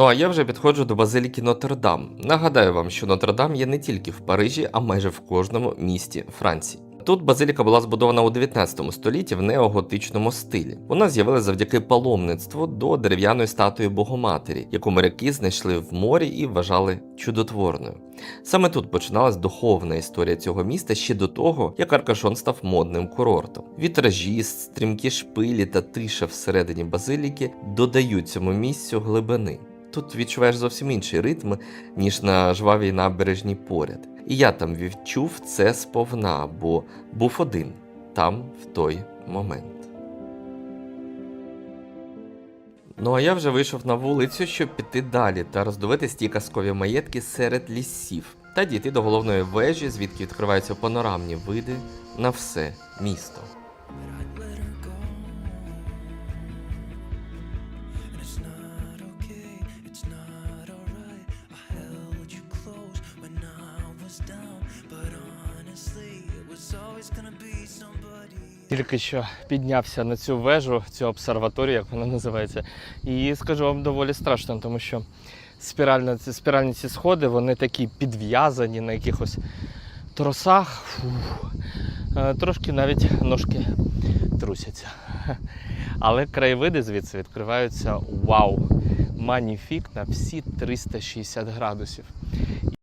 Ну а я вже підходжу до базиліки Нотр-Дам. Нагадаю вам, що Нотр-Дам є не тільки в Парижі, а майже в кожному місті Франції. Тут базиліка була збудована у 19 столітті в неоготичному стилі. Вона з'явилася завдяки паломництву до дерев'яної статуї Богоматері, яку моряки знайшли в морі і вважали чудотворною. Саме тут починалась духовна історія цього міста ще до того, як Аркашон став модним курортом. Вітражі, стрімкі шпилі та тиша всередині базиліки додають цьому місцю глибини. Тут відчуваєш зовсім інший ритм, ніж на жвавій набережній поряд. І я там відчув це сповна, бо був один там в той момент. Ну а я вже вийшов на вулицю, щоб піти далі та роздивитись ті казкові маєтки серед лісів та дійти до головної вежі, звідки відкриваються панорамні види на все місто. Тільки що піднявся на цю вежу, цю обсерваторію, як вона називається. І скажу вам доволі страшно, тому що спіральна, ці- спіральні ці сходи, вони такі підв'язані на якихось тросах. Фух. Е, Трошки навіть ножки трусяться. Але краєвиди звідси відкриваються вау! Маніфік на всі 360 градусів.